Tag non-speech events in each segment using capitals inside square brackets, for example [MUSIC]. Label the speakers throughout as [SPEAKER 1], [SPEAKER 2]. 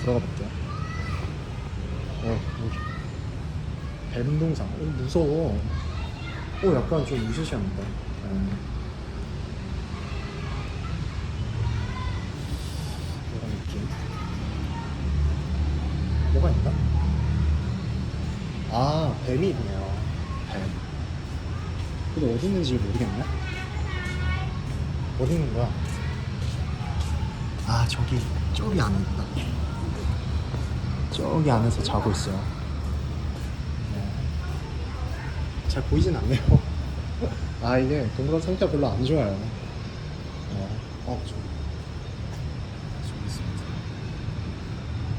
[SPEAKER 1] 들어가 볼게요. 어, 여기. 뱀동상. 어, 무서워. 어, 약간 좀 으스시합니다. 음. 이런 느낌. 뭐가 있나? 아, 뱀이 있네요. 뱀. 근데 어디 있는지 모르겠네. 어디 있는 거야? 아, 저기, 저기 안에. 저기 안에서 자고 있어요. 네. 잘 보이진 않네요. [LAUGHS] 아, 이게 동그란 상태가 별로 안 좋아요. 어, 어, 저, 저기 있습니다.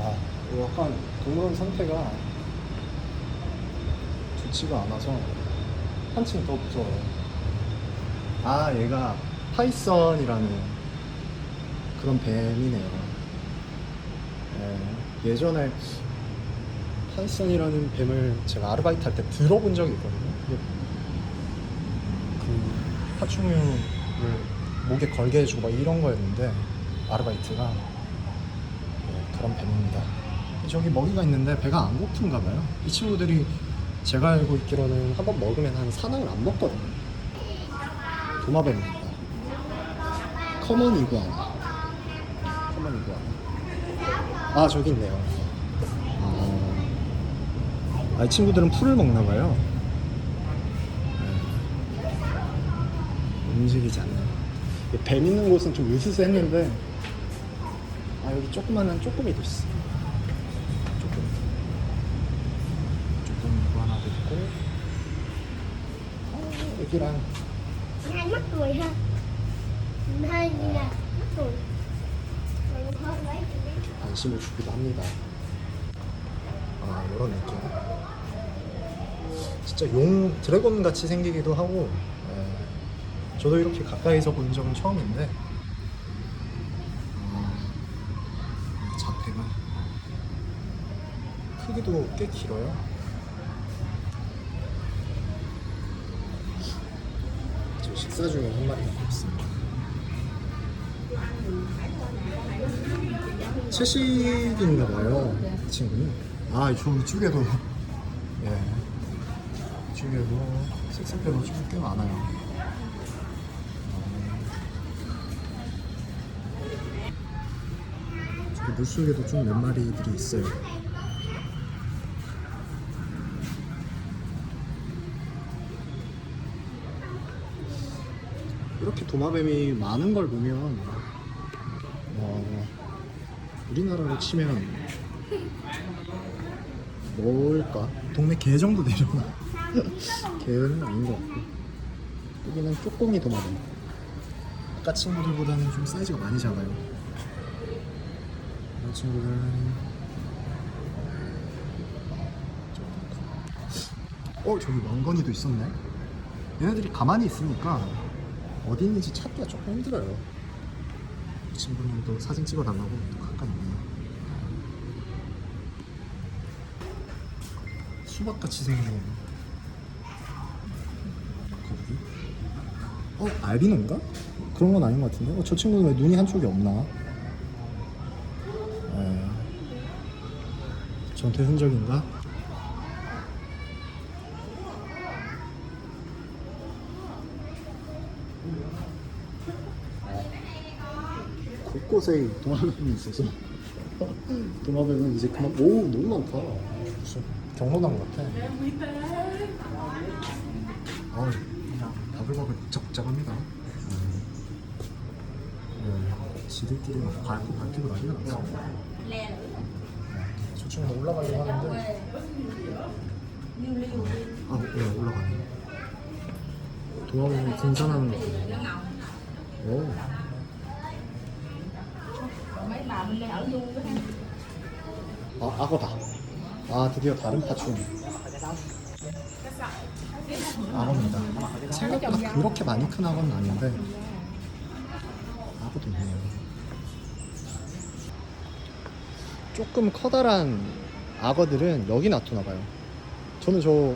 [SPEAKER 1] 아, 약간 동그란 상태가 좋지가 않아서 한층 더 무서워요. 아, 얘가 파이썬이라는 그런 뱀이네요. 예, 예전에 파이썬이라는 뱀을 제가 아르바이트 할 때 들어본 적이 있거든요. 그 파충류를 목에 걸게 해주고 막 이런 거였는데 아르바이트가 예, 그런 뱀입니다. 저기 먹이가 있는데 배가 안 고픈가 봐요. 이 친구들이 제가 알고 있기로는 한 번 먹으면 한 사나흘 안 먹거든요. 도마뱀입니다. 커먼 이구아나. 커먼 이구아나. 아 저기 있네요. 아, 아, 이 친구들은 풀을 먹나 봐요. 네. 움직이지 않네요. 이뱀 있는 곳은 좀 으스스했는데 아 여기 조그만한 쪼꼬미도 있어. 쪼꼬미. 쪼꼬미도 하나 있고 어, 여기랑
[SPEAKER 2] hai mắt cười ha hai nè mắt cười Rồi hơn đấy
[SPEAKER 1] 관심을 주기도 합니다. 아 이런 느낌. 진짜 용 드래곤 같이 생기기도 하고. 예. 저도 이렇게 가까이서 본 적은 처음인데. 아, 자태가 크기도 꽤 길어요. 저 식사 중에 한 마리 갖고 있습니다. 채식인가 봐요, 이 친구는. 아, 저 이쪽에도, 예. 이쪽에도 색색대로 좀꽤 많아요. 어. 저기 물속에도 좀 몇 마리들이 있어요. 이렇게 도마뱀이 많은 걸 보면 어, 우리나라로 치면 뭘까? 동네 개 정도 되려나? [LAUGHS] 개는 아닌 것 같고. 여기는 쪼꼬미 도마뱀 아까 친구들보다는 좀 사이즈가 많이 작아요. 이 친구들은 어 저기 왕건이도 있었네. 얘네들이 가만히 있으니까 어디 있는지 찾기가 조금 힘들어요. 이 친구는 또 사진 찍어달라고 또 가까이 있네요 수박같이 생긴 거북이 어? 알비노인가? 그런 건 아닌 것 같은데 어, 저 친구는 왜 눈이 한쪽이 없나? 에... 전투 흔적인가? 곳곳에 도마뱀이 있어서 [LAUGHS] 도마뱀은 이제 그만 오 너무 많다 무슨 경로당 같아. 어 바글바글 복잡복잡합니다. 음. 네, 지들끼리 막 밟고 밟히고 난리가 났어. 네, 저 친구 올라가려고 하는데. 아 네, 올라가네. 도마뱀이 등산하는 거 같아요. 오. 아, 악어다. 아, 드디어 다른 파충. 악어입니다. 생각보다 그렇게 많이 큰 악어는 아닌데, 악어도 있네요. 조금 커다란 악어들은 여기 놔두나봐요. 저는 저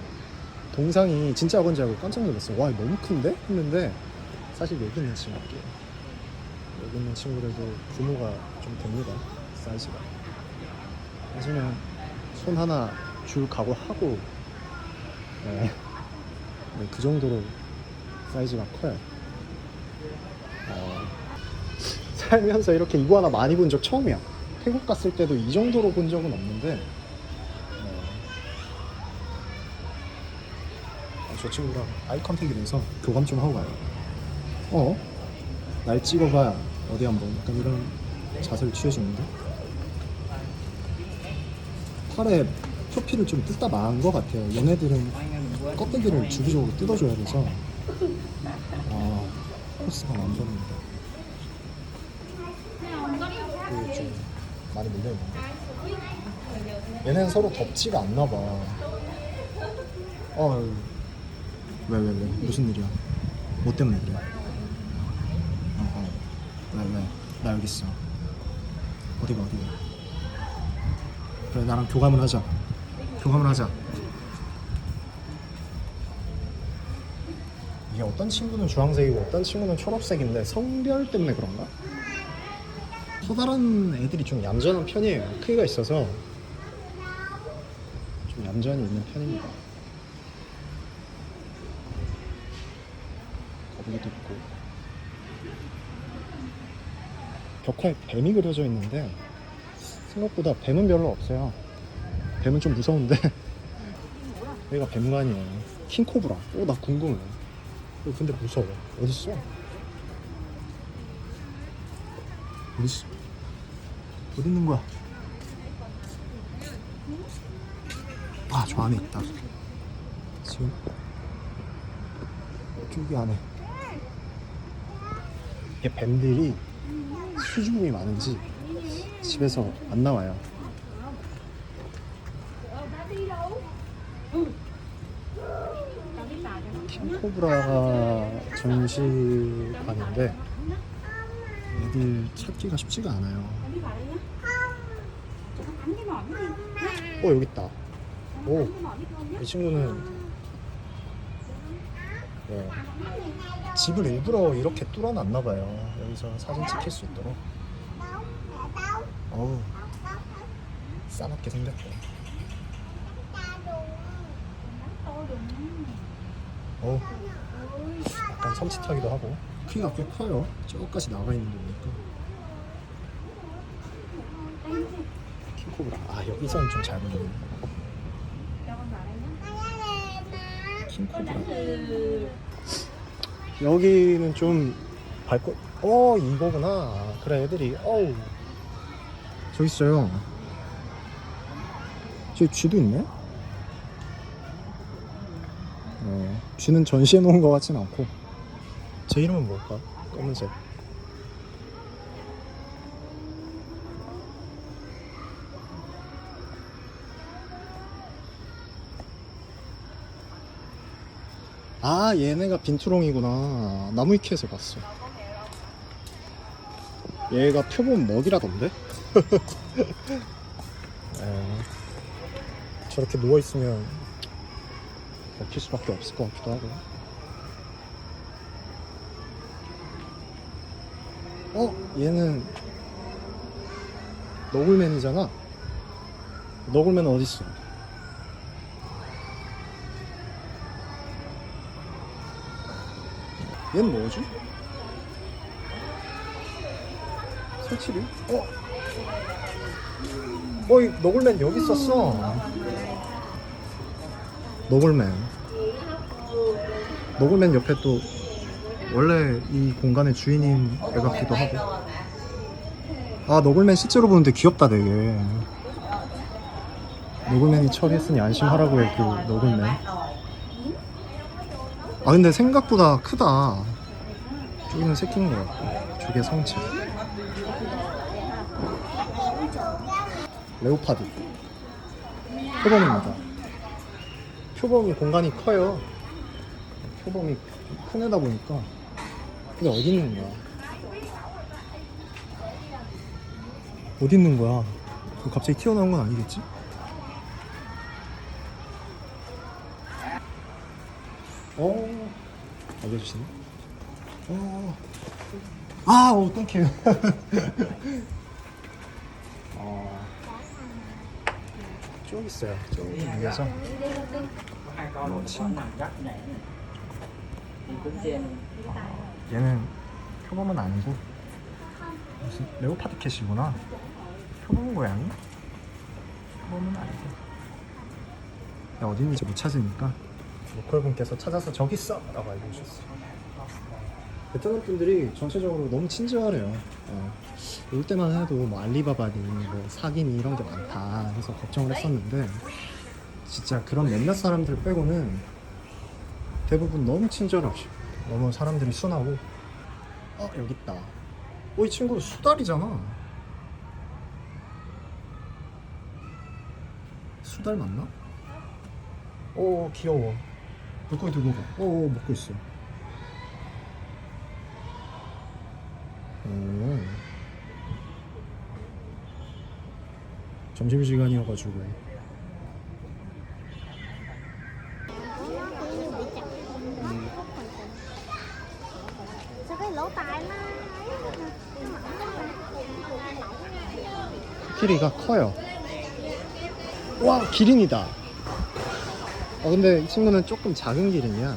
[SPEAKER 1] 동상이 진짜 악어인 줄 알고 깜짝 놀랐어요. 와, 너무 큰데? 했는데, 사실 여기 있는 친구들이에요. 여기 있는 친구들도 규모가 좀 됩니다. 사이즈가. 사실은 손 하나 줄 각오하고 네. 네, 그 정도로 사이즈가 커요. 어, 살면서 이렇게 이구아나 많이 본 적 처음이야. 태국 갔을 때도 이 정도로 본 적은 없는데 어, 아, 저 친구랑 아이 컨택이 돼서 교감 좀 하고 가요. 어? 날 찍어봐 어디 한번 약간 이런 자세를 취해주는데 팔에 표피를 좀 뜯다 마은 것 같아요. 얘네들은 껍데기를 주기적으로 뜯어줘야 돼서 아 코스가 완전입니다. 이게 좀 많이 물려있는데 얘네는 서로 덮지가 않나 봐. 어, 왜, 왜, 왜? 무슨 일이야? 뭐 때문에 그래? 어, 어. 왜, 왜? 나 여기 있어. 어디가, 어디가? 그래, 나랑 교감을 하자. 교감을 하자. 이게 어떤 친구는 주황색이고 어떤 친구는 초록색인데 성별 때문에 그런가? 커다란 애들이 좀 얌전한 편이에요. 크기가 있어서 좀 얌전히 있는 편입니다. 거북이도 있고 벽화에 뱀이 그려져 있는데 생각보다 뱀은 별로 없어요. 뱀은 좀 무서운데 [LAUGHS] 여기가 뱀관이에요. 킹코브라. 오, 나 궁금해. 어, 근데 무서워. 어딨어? 어딨어? 어디 있는 거야? 아, 저 안에 있다. 지금 저기 안에. 이게 뱀들이 수줍음이 많은지 집에서 안 나와요. 킹코브라가 전시관인데 애들 찾기가 쉽지가 않아요. 어 여기 있다. 오, 이 친구는 네, 집을 일부러 이렇게 뚫어놨나 봐요. 여기서 사진 찍힐 수 있도록. 어우, 싸납게 생겼다. 어우, 약간 섬찟하기도 하고. 키가 꽤 커요. 저까지 나가 있는 거 보니까. 킹코브라. 아 여기서는 좀잘 보이네. 킹코브라. 여기는 좀 밝고. 어 이거구나. 그래 애들이. 어우. 저기 있어요. 저기 쥐도 있네. 어, 쥐는 전시해 놓은 것 같진 않고. 제 이름은 뭘까? 검은색. 아 얘네가 빈투렁이구나 나무위키에서 봤어 얘가 표본 먹이라던데? 에, [LAUGHS] 저렇게 누워있으면 먹힐 수밖에 없을 것 같기도 하고 어? 얘는 너굴맨이잖아 너굴맨 어딨어? 얘는 뭐지? 설치류? 어? 어, 이 너굴맨 여기 있었어. 너굴맨. 너굴맨 옆에 또 원래 이 공간의 주인인 애 같기도 하고. 아, 너굴맨 실제로 보는데 귀엽다, 되게. 너굴맨이 처리했으니 안심하라고 해, 그 너굴맨. 아 근데 생각보다 크다 저기는 새끼인 것 같고 저게 성체 레오파드. 표범입니다. 표범이 공간이 커요. 표범이 큰 애다 보니까 근데 어디 있는 거야? 어디 있는 거야? 갑자기 튀어나온 건 아니겠지? 어, 알려주시네. 어, 아, 어, 땡큐. [LAUGHS] 쭉 있어요. 쭉 위에서.
[SPEAKER 3] cũng trên
[SPEAKER 1] 얘는 표범은 아니고 무슨 레오파드 캣이구나. 표범 고양이? 표범은 아니고. 야, 어디 있는지 못 찾으니까 로컬 분께서 찾아서 저기 있어! 라고 알려주셨어요. 베트남 분들이 전체적으로 너무 친절해요. 어, 올 때만 해도 뭐 알리바바니, 뭐 사기니 이런 게 많다 해서 걱정을 했었는데 진짜 그런 몇몇 사람들 빼고는 대부분 너무 친절하시고 너무 사람들이 순하고 어 여기 있다. 어 이 친구 수달이잖아. 수달 맞나? 오 귀여워. 물고기 들고 가. 오 먹고 있어. 오. 점심시간이어가지고 코끼리가 커요. 와 기린이다. 어 근데 이 친구는 조금 작은 기린이야.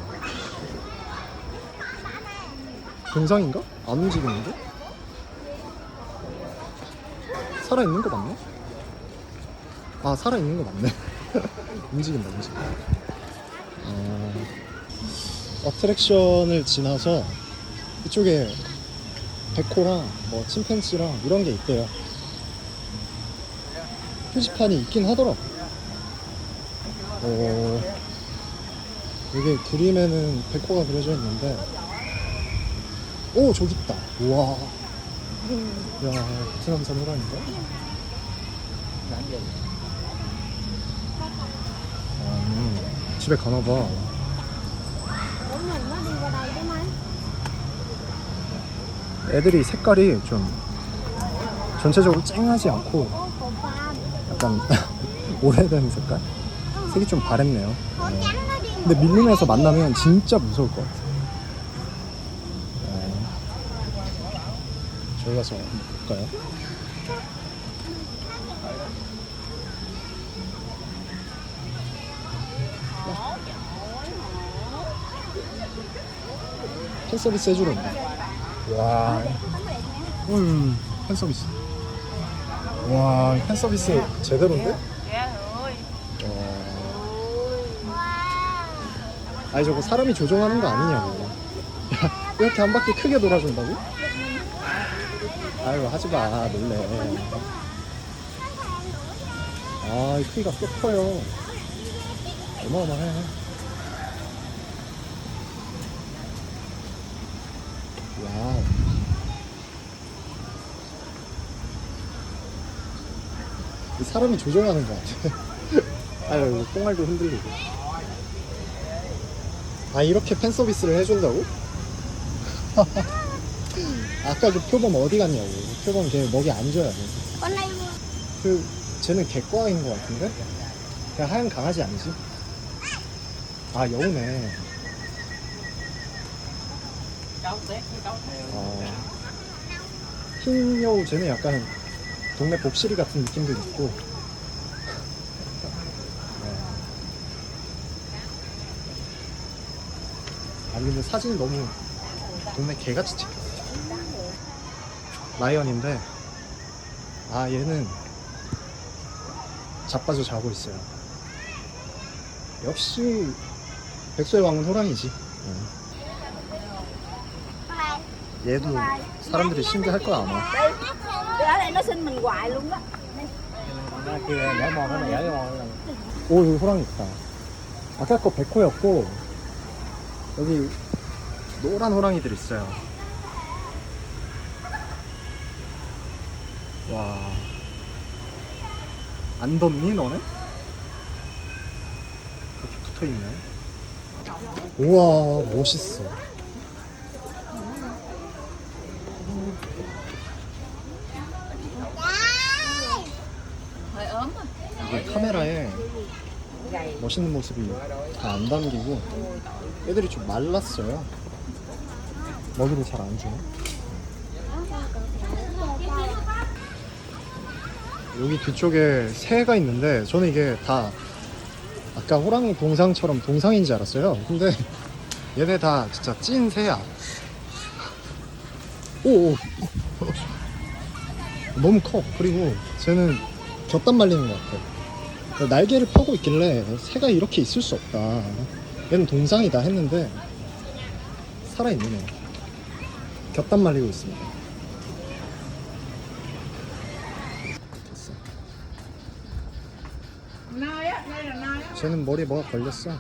[SPEAKER 1] 동상인가? 안 움직이는데? 살아 있는 거 맞네? 아 살아 있는 거 맞네. [LAUGHS] 움직인다 움직여. 어, 어트랙션을 지나서 이쪽에 백호랑 뭐 침팬지랑 이런 게 있대요. 표지판이 있긴 하더라. 어, 이게 그림에는 백호가 그려져 있는데, 오 저기 있다. 우와. 야 베트남산 호랑인가? 음, 집에 가나봐. 애들이 색깔이 좀 전체적으로 쨍하지 않고 약간 [LAUGHS] 오래된 색깔? 색이 좀 바랬네요. 네. 근데 밀림에서 만나면 진짜 무서울 것 같아. 저희 가서 한번 볼까요? 팬 서비스 해주러 온다. 와. 음, 팬 서비스. 와, 팬 서비스 제대로인데? 와. 아니 저거 사람이 조종하는 거 아니냐고 [LAUGHS] 야, 이렇게 한 바퀴 크게 돌아준다고? 아유 하지마 놀래. 아이 크기가 꽤 커요. 어마어마해. 와우. 이 사람이 조종하는 거 같아. [LAUGHS] 아유 똥알도 흔들리고. 아 이렇게 팬 서비스를 해준다고? [LAUGHS] 아까 그 표범 어디 갔냐고. 표범 걔 먹이 안 줘야
[SPEAKER 2] con này
[SPEAKER 1] 돼그 쟤는 개과인 것 같은데? 그냥 하얀 강아지 아니지? 아 여우네. 어, 흰 여우 쟤는 약간 동네 복실이 같은 느낌도 있고. 네. 아니 근데 사진이 너무 동네 개같이 찍혔어 라이언인데 아 얘는 자빠져 자고 있어요. 역시 백소의 왕은 호랑이지. 얘도 사람들이 신기할 거야 아마. 오 여기 호랑이 있다. 아까 거 백호였고 여기 노란 호랑이들 있어요 와 안 덥니 너네? 이렇게 붙어 있네 우와 멋있어 이게 카메라에 멋있는 모습이 다 안 담기고 애들이 좀 말랐어요. 먹이를 잘 안 주네. 여기 뒤쪽에 새가 있는데 저는 이게 다 아까 호랑이 동상처럼 동상인 줄 알았어요. 근데 [LAUGHS] 얘네 다 진짜 찐 새야. 오, 오. [LAUGHS] 너무 커. 그리고 쟤는 곁단 말리는 것 같아. 날개를 펴고 있길래 새가 이렇게 있을 수 없다. 얘는 동상이다 했는데 살아있는 애. 곁단 말리고 있습니다. 쟤는 머리에 뭐가 걸렸어.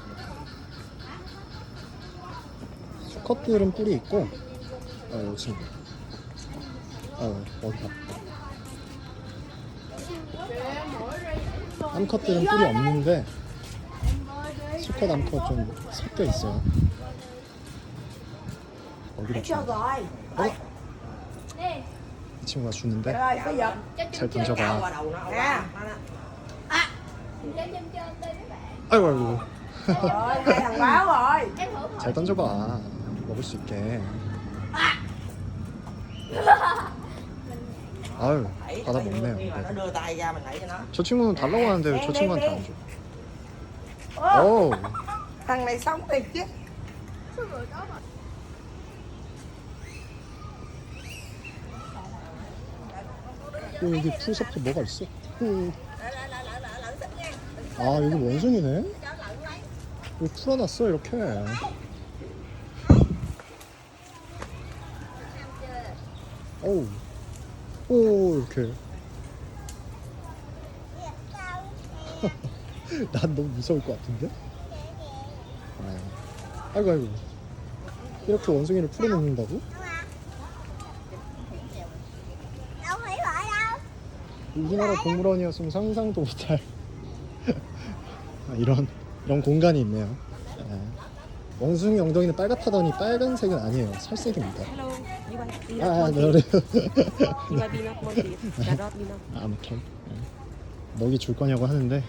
[SPEAKER 1] 수컷들은 뿔이 있고, 어, 지금. 어, 어디가. 암컷들은 뿔이 없는데, 수컷, 암컷 좀 섞여 있어요. 어디로 줘? 어? 이 친구가 주는데, 잘 던져봐.
[SPEAKER 4] nó nè
[SPEAKER 1] 아이고, 아이고.
[SPEAKER 4] rồi thằng báo rồi
[SPEAKER 1] 잘 던져봐. 먹을 수 있게. 아유,
[SPEAKER 4] Đẩy,
[SPEAKER 1] 받아
[SPEAKER 4] đẩy vô,
[SPEAKER 1] 먹네요.
[SPEAKER 4] khi mà nó đưa tay ra mình đẩy cho nó
[SPEAKER 1] 저 친구는 달라고 하는데 왜 저 친구한테 안 줘?
[SPEAKER 4] Ô,
[SPEAKER 1] 오,
[SPEAKER 4] thằng này sống thiệt chứ
[SPEAKER 1] 오, 여기 풀숲에 뭐가 있어? 오. 아, 여기 원숭이네? 여기 풀어놨어, 이렇게. 오, 오, 이렇게. [LAUGHS] 난 너무 무서울 것 같은데? 아, 아이고, 아이고. 이렇게 원숭이를 풀어놓는다고? 우리나라 동물원이었으면 상상도 못할 아, 이런 이런 공간이 있네요. 네. 원숭이 엉덩이는 빨갛다더니 빨간색은 아니에요. 살색입니다.
[SPEAKER 5] Hello, you
[SPEAKER 1] 아, 네? 그래요. 아, 오케이. 네. 먹이 줄 거냐고 하는데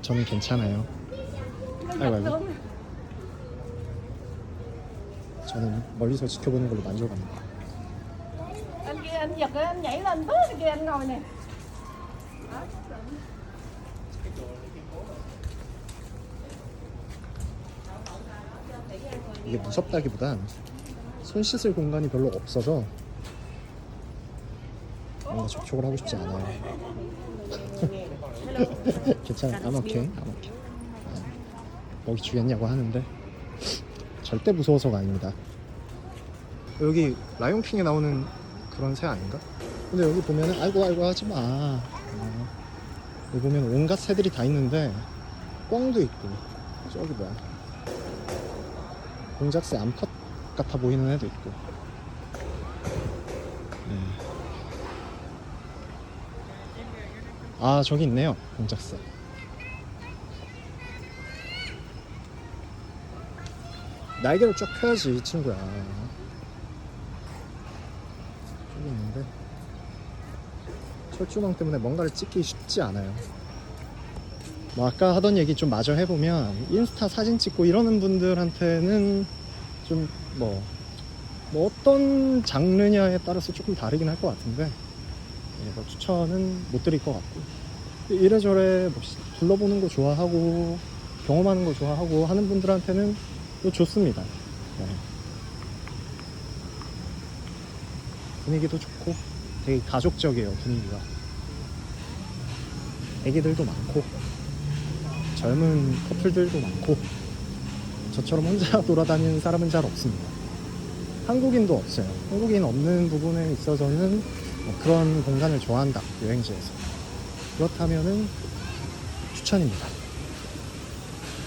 [SPEAKER 1] 저는 괜찮아요. 아이고, 아이고. 저는 멀리서 지켜보는 걸로 만족합니다.
[SPEAKER 4] anh kia anh giật anh nhảy lên bước anh kia anh ngồi nè
[SPEAKER 1] 이게 무섭다기보단 손 씻을 공간이 별로 없어서 뭔가 접촉을 하고 싶지 않아요. [LAUGHS] 괜찮아, okay, I'm okay. 아, 먹이 주겠냐고 하는데 절대 무서워서가 아닙니다. 여기 라이온킹에 나오는 그런 새 아닌가? 근데 여기 보면은 아이고 아이고 하지 마. 어, 여기 보면 온갖 새들이 다 있는데 꿩도 있고 저기 뭐야? 공작새 암컷 같아 보이는 애도 있고. 네. 아 저기 있네요 공작새. 날개를 쫙 펴야지 이 친구야. 저기 있는데 철조망 때문에 뭔가를 찍기 쉽지 않아요. 뭐 아까 하던 얘기 좀 마저 해보면 인스타 사진 찍고 이러는 분들한테는 좀뭐 뭐 어떤 장르냐에 따라서 조금 다르긴 할 것 같은데 예, 뭐 추천은 못 드릴 것 같고 이래저래 뭐 시- 둘러보는 거 좋아하고 경험하는 거 좋아하고 하는 분들한테는 또 좋습니다. 예. 분위기도 좋고 되게 가족적이에요 분위기가. 애기들도 많고 젊은 커플들도 많고 저처럼 혼자 [LAUGHS] 돌아다니는 사람은 잘 없습니다. 한국인도 없어요. 한국인 없는 부분에 있어서는 뭐 그런 공간을 좋아한다 여행지에서 그렇다면은 추천입니다.